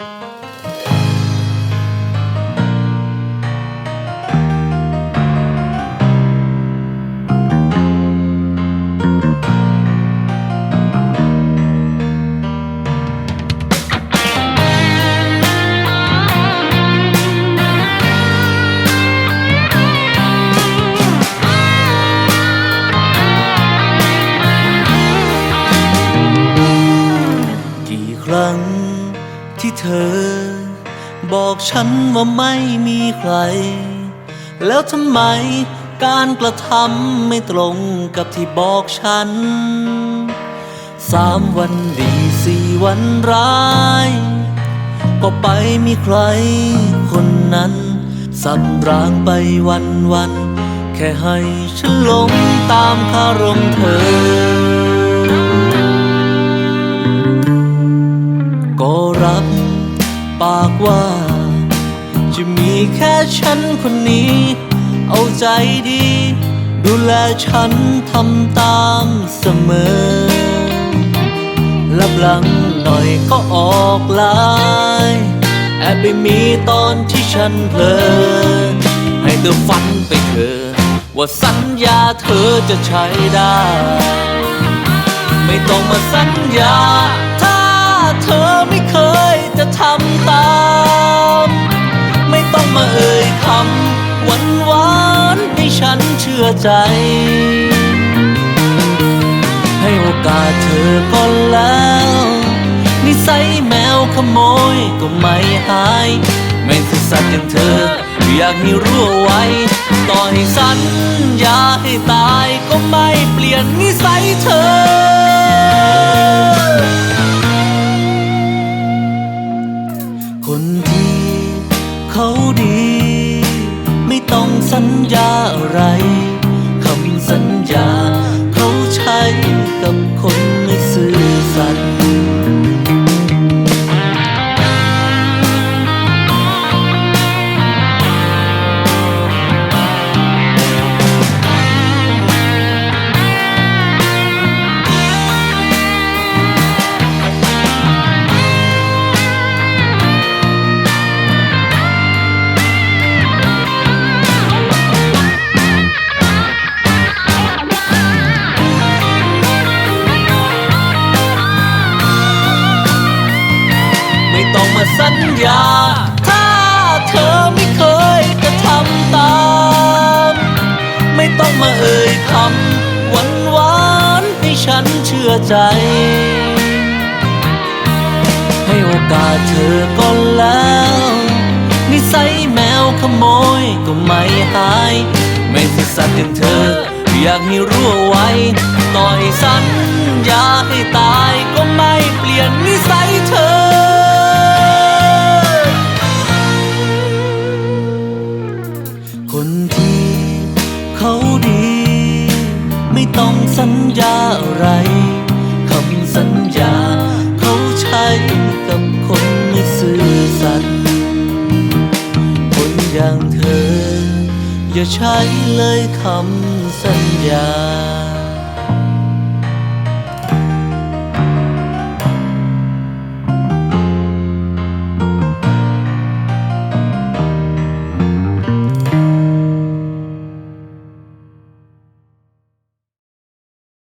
กี่ บอกฉันว่าไม่มีใคร แล้วทำไมการกระทำไม่ตรงกับที่บอกฉัน สามวันดีสี่วันร้าย ก็ไปมีใครคนนั้น สับรางไปวันวัน แค่ให้ฉันหลงตามคารมเธอ จะมีแค่ฉันคนนี้ เอาใจดี ดูแลฉันทำตามเสมอลับหลังหน่อยก็ออกลายแอบไปมีตอนที่ฉันเพลินให้เธอฝันไปเถอะว่าสัญญาเธอจะใช้ได้ ไม่ต้องมาสัญญา ใจ ให้โอกาสเธอก็แล้ว นิสัยแมวขโมยก็ไม่หาย ไม่ซื่อสัตย์อย่างเธอ อยากให้รู้เอาไว้ ต่อให้สัญญาให้ตายก็ไม่เปลี่ยนนิสัยเธอคนที่เขาดี ไม่ต้องสัญญาอะไร เต้องมาสัญญา ถ้าเธอไม่เคยจะทำตาม ไม่ต้องมาเอ่ยคำหวานหวานให้ฉันเชื่อใจ ให้โอกาสเธอก็แล้ว นิสัยแมวขโมยก็ไม่หาย ไม่ซื่อสัตย์อย่างเธอ อยากให้รู้ไว้ต่อ ต้องสัญญาอะไรคำสัญญาเขาใช้กับคนไม่ซื่อสัตย์คนอย่างเธอ อย่าใช้เลยคำสัญญา